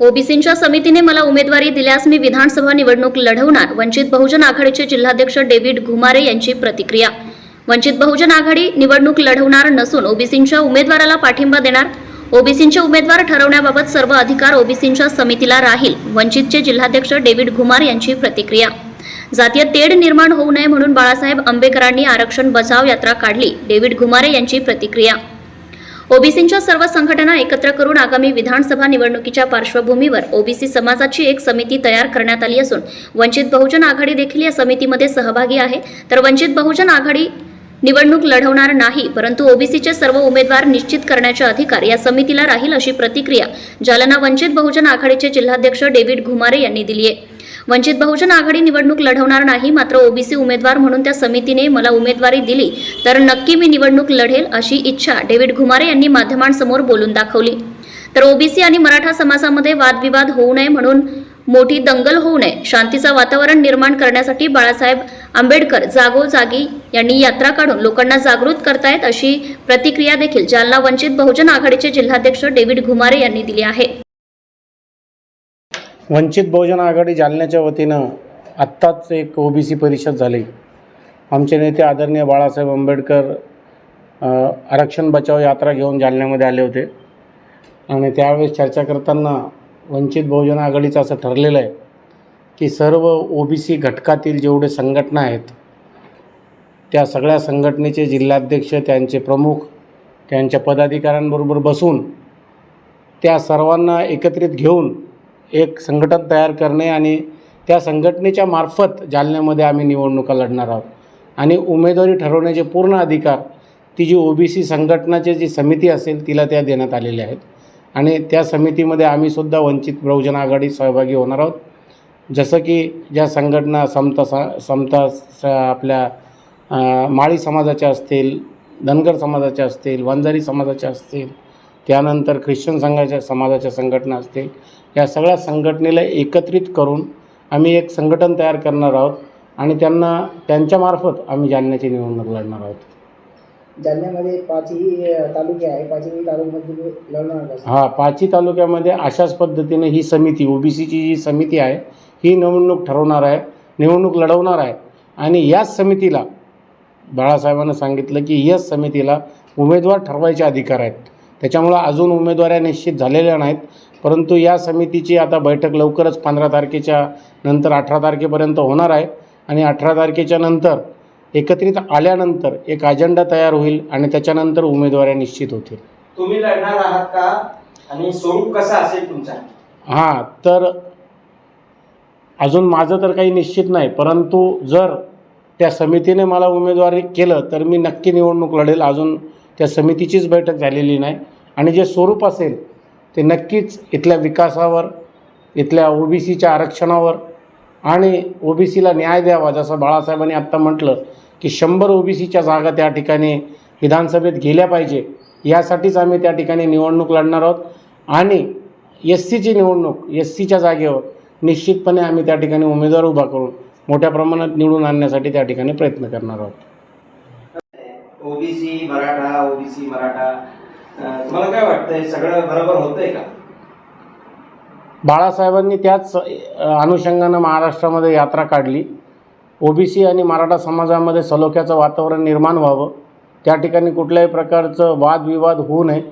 ओबीसींच्या समितीने मला उमेदवारी दिल्यास मी विधानसभा निवडणूक लढवणार. वंचित बहुजन आघाडीचे जिल्हाध्यक्ष डेव्हिड घुमारे यांची प्रतिक्रिया. वंचित बहुजन आघाडी निवडणूक लढवणार नसून ओबीसींच्या उमेदवाराला पाठिंबा देणार. ओबीसींचे उमेदवार ठरवण्याबाबत सर्व अधिकार ओबीसींच्या समितीला राहील. वंचितचे जिल्हाध्यक्ष डेव्हिड घुमार यांची प्रतिक्रिया. जातीय तेढ निर्माण होऊ नये म्हणून बाळासाहेब आंबेडकरांनी आरक्षण बचाव यात्रा काढली. डेव्हिड घुमारे यांची प्रतिक्रिया. ओबीसींच्या सर्व संघटना एकत्र करून आगामी विधानसभा निवडणुकीच्या पार्श्वभूमीवर ओबीसी समाजाची एक समिती तयार करण्यात आली असून वंचित बहुजन आघाडी देखील या समितीमध्ये सहभागी आहे. तर वंचित बहुजन आघाडी निवडणूक लढवणार नाही परंतु ओबीसीचे सर्व उमेदवार निश्चित करण्याचे अधिकार या समितीला राहील अशी प्रतिक्रिया जालना वंचित बहुजन आघाडीचे जिल्हाध्यक्ष डेव्हिड घुमारे यांनी दिली आहे. वंचित बहुजन आघाडी निवडणूक लढवणार नाही मात्र ओबीसी उमेदवार म्हणून त्या समितीने मला उमेदवारी दिली तर नक्की मी निवडणूक लढेल अशी इच्छा डेव्हिड घुमारे यांनी माध्यमांसमोर बोलून दाखवली. तर ओबीसी आणि मराठा समाजामध्ये वादविवाद होऊ नये म्हणून मोठी दंगल होऊ नये शांतीचं वातावरण निर्माण करण्यासाठी बाळासाहेब आंबेडकर जागोजागी यांनी यात्रा काढून लोकांना जागृत करतायत अशी प्रतिक्रिया देखील जालना वंचित बहुजन आघाडीचे जिल्हाध्यक्ष डेव्हिड घुमारे यांनी दिली आहे. वंचित बहुजन आघाडी जालन्याच्या वतीनं आत्ताच एक ओ बी सी परिषद झाली. आमचे नेते आदरणीय बाळासाहेब आंबेडकर आरक्षण बचाव यात्रा घेऊन जालन्यामध्ये आले होते. आणि त्यावेळेस चर्चा करताना वंचित बहुजन आघाडीचं असं ठरलेलं आहे की सर्व ओ बी सी घटकातील जेवढे संघटना आहेत त्या सगळ्या संघटनेचे जिल्हाध्यक्ष त्यांचे प्रमुख त्यांच्या पदाधिकाऱ्यांबरोबर बसून त्या सर्वांना एकत्रित घेऊन एक संघटन तयार करणे आणि त्या संघटनेच्या मार्फत जालन्यामध्ये आम्ही निवडणुका लढणार आहोत. आणि उमेदवारी ठरवण्याचे पूर्ण अधिकार ती जी ओ बी सी संघटनाची जी समिती असेल तिला त्या देण्यात आलेल्या आहेत. आणि त्या समितीमध्ये आम्हीसुद्धा वंचित बहुजन आघाडी सहभागी होणार आहोत. जसं की ज्या संघटना समता सा समता स आपल्या माळी समाजाच्या असतील धनगर समाजाच्या असतील वंजारी समाजाच्या असतील त्यानंतर ख्रिश्चन संघाच्या समाजाच्या संघटना असतील. या सगळ्या संघटनेला एकत्रित करून आम्ही एक संघटन तयार करणार आहोत आणि त्यांना त्यांच्यामार्फत आम्ही जालन्याची निवडणूक लढणार आहोत. जालन्यामध्ये पाचही तालुके आहे. पाचही तालुक्यामध्ये लढणार? हा पाची तालुक्यामध्ये अशाच पद्धतीने ही समिती ओबीसीची जी समिती आहे ही निवडणूक ठरवणार आहे निवडणूक लढवणार आहे. आणि याच समितीला बाळासाहेबांना सांगितलं की याच समितीला उमेदवार ठरवायचे अधिकार आहेत. त्याच्यामुळं अजून उमेदवाऱ्या निश्चित झालेल्या नाहीत. परंतु या समितीची आता बैठक लवकरच पंधरा तारखेच्या नंतर अठरा तारखेपर्यंत होणार आहे. आणि अठरा तारखेच्या नंतर एकत्रित आल्यानंतर एक अजेंडा तयार होईल आणि त्याच्यानंतर उमेदवाऱ्या निश्चित होतील. तुम्ही लढणार आहात का? आणि स्वरूप कसा असेल तुमचा? हां तर अजून माझं तर काही निश्चित नाही. परंतु जर त्या समितीने मला उमेदवारी केलं तर मी नक्की निवडणूक लढेल. अजून त्या समितीचीच बैठक झालेली नाही. आणि जे स्वरूप असेल ते नक्कीच इथल्या विकासावर इथल्या ओबीसीच्या आरक्षणावर आणि ओबीसीला न्याय द्यावा जसं बाळासाहेबांनी आत्ता म्हटलं की शंभर ओबीसीच्या जागा त्या ठिकाणी विधानसभेत गेल्या पाहिजे यासाठीच आम्ही त्या ठिकाणी निवडणूक लढणार आहोत. आणि एस सीची निवडणूक एस सीच्या जागेवर निश्चितपणे आम्ही त्या ठिकाणी उमेदवार उभा करून मोठ्या प्रमाणात निवडून आणण्यासाठी त्या ठिकाणी प्रयत्न करणार आहोत. OBC Maratha OBC Maratha. तुम्हाला काय वाटतंय सगळं बरोबर होतंय का? बाळासाहेबांनी त्याच अनुषंगानं महाराष्ट्रामध्ये यात्रा काढली. ओबीसी आणि मराठा समाजामध्ये सलोख्याचं वातावरण निर्माण व्हावं. त्या ठिकाणी कुठल्याही प्रकारचं वादविवाद होऊ नये.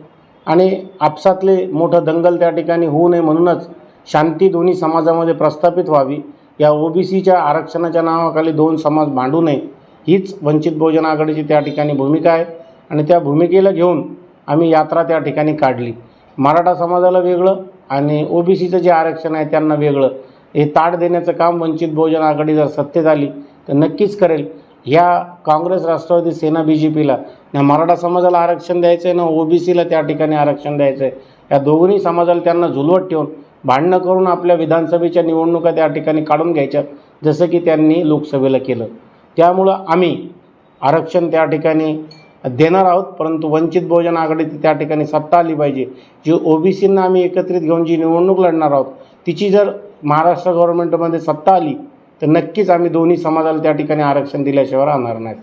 आणि आपसातले मोठं दंगल त्या ठिकाणी होऊ नये म्हणूनच शांती दोन्ही समाजामध्ये प्रस्थापित व्हावी. या ओबीसीच्या आरक्षणाच्या नावाखाली दोन समाज भांडू नये. हीच वंचित बहुजन आघाडीची त्या ठिकाणी भूमिका आहे. आणि त्या भूमिकेला घेऊन आम्ही यात्रा त्या ठिकाणी काढली. मराठा समाजाला वेगळं आणि ओबीसीचं जे आरक्षण आहे त्यांना वेगळं. हे ताट देण्याचं काम वंचित बहुजन आघाडी जर सत्तेत आली तर नक्कीच करेल. ह्या काँग्रेस राष्ट्रवादी सेना बी जे पीला ना मराठा समाजाला आरक्षण द्यायचं आहे ना ओबीसीला त्या ठिकाणी आरक्षण द्यायचं आहे या दोन्ही समाजाला त्यांना झुलवत ठेवून भांडणं करून आपल्या विधानसभेच्या निवडणुका त्या ठिकाणी काढून घ्यायच्या जसं की त्यांनी लोकसभेला केलं. त्यामुळं आम्ही आरक्षण त्या ठिकाणी देणार आहोत परंतु वंचित बहुजन आघाडीची त्या ठिकाणी सत्ता आली पाहिजे. जी ओबीसींना आम्ही एकत्रित घेऊन जी निवडणूक लढणार आहोत तिची जर महाराष्ट्र गव्हर्नमेंटमध्ये सत्ता आली तर नक्कीच आम्ही दोन्ही समाजाला त्या ठिकाणी आरक्षण दिल्याशिवाय राहणार नाहीत.